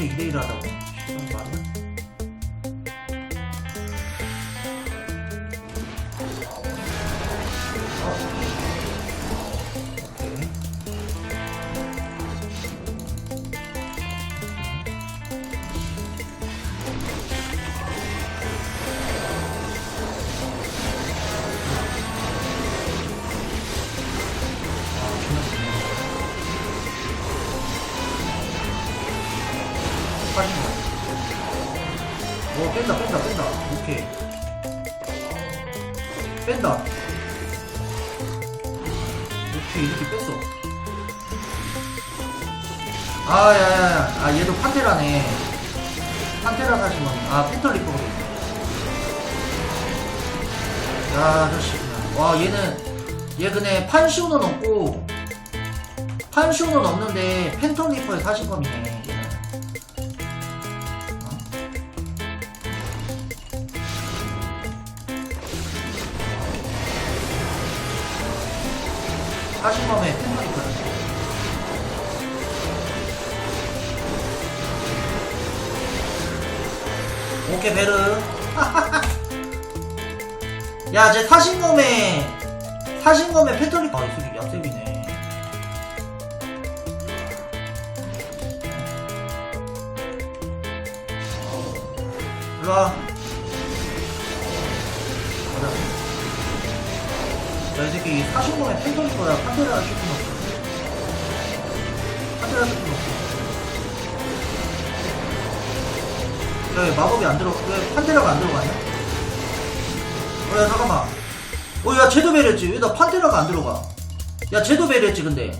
상대 2대1 하다고. 좀 말이야. 어. 빠진 거. 오, 뺀다, 뺀다, 뺀다. 오케이. 뺀다. 오케이, 이렇게 뺐어. 아, 야, 야, 야. 아, 얘도 판테라네. 판테라 거네. 아, 펜털 리퍼거든. 야, 저씨. 와, 얘는, 얘 그네 판시오는 없고, 판시오는 없는데, 펜털 리퍼에 사신 겁이네, 얘는. 사신 검에 펜털 리퍼를. 오케이, 베르. 야, 쟤 사신검에, 사신검에 패턴이, 아, 이 새끼 약셉이네. 일로와. 야, 이 새끼 사신검에 패턴이 거야. 판테라 쇼핑 없어. 판테라 쇼핑. 야, 왜 마법이 안 들어, 왜 판테라가 안 들어가냐? 어, 야, 잠깐만. 어, 야, 쟤도 배렸지. 왜 나 판테라가 안 들어가? 야, 쟤도 배렸지, 근데.